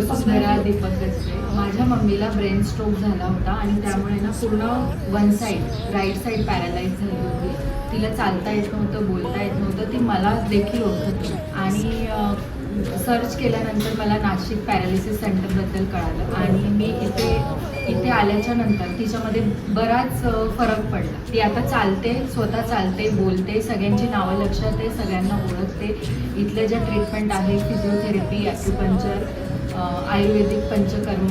वसुंधरा दीपक माझ्या मम्मीला brain stroke झाला होता आणि त्यामुळे ना पूर्ण one side right side paralyse झाली होती. तिला चालता येत नव्हतं बोलता येत नव्हतं. ती मला देखील ओळखत होती. आणि सर्च केल्यानंतर मला नाशिक पॅरालिसिस सेंटरबद्दल कळालं. आणि मी इथे इथे आल्याच्यानंतर तिच्यामध्ये बराच फरक पडला. ती आता चालते स्वतः चालते बोलते सगळ्यांची नावं लक्षात आहे सगळ्यांना ओळखते. इथले ज्या ट्रीटमेंट आहे फिजिओथेरपी ॲक्युपंक्चर अ, आयुर्वेदिक पंचकर्म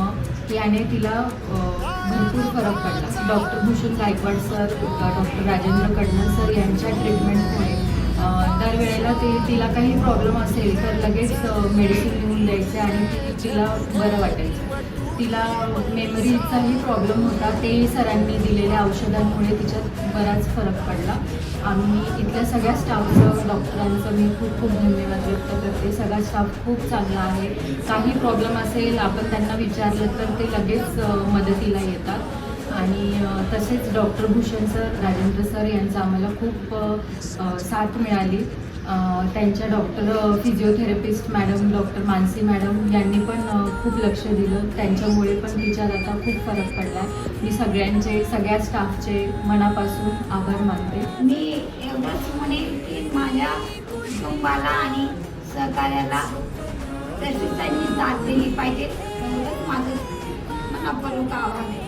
याने तिला भरपूर फरक पडला. Doctor Bhushan Gaikwad sir doctor Rajendra Kadnar sir यांच्या ट्रीटमेंट वेळेला ते तिला काही प्रॉब्लेम असेल तर लगेच मेडिसिन लिहून द्यायचे आणि तिला बरं वाटायचं. तिला मेमरीचाही प्रॉब्लेम होता ते सरांनी दिलेल्या औषधांमुळे तिच्यात बराच फरक पडला. आम्ही इथल्या सगळ्या स्टाफचं डॉक्टरांचं मी खूप खूप धन्यवाद व्यक्त करते. सगळा स्टाफ खूप चांगला आहे. काही प्रॉब्लेम असेल आपण त्यांना विचारलं तर ते लगेच मदतीला येतात. आणि तसेच doctor Bhushan sir Rajendra sir यांचा आम्हाला खूप साथ मिळाली. त्यांच्या doctor physiotherapist madam doctor Mansi madam यांनी पण खूप लक्ष दिलं. त्यांच्यामुळे पण तिच्यात आता खूप फरक पडला मी सगळ्यांचे सगळ्या स्टाफचे मनापासून आभार मानते. मी एवढंच म्हणेन की माझ्या कुटुंबाला आणि सहकार्याला तशी त्यांनी साथ दिली पाहिजे. एवढंच माझं मनापूर्वक आव्हान आहे.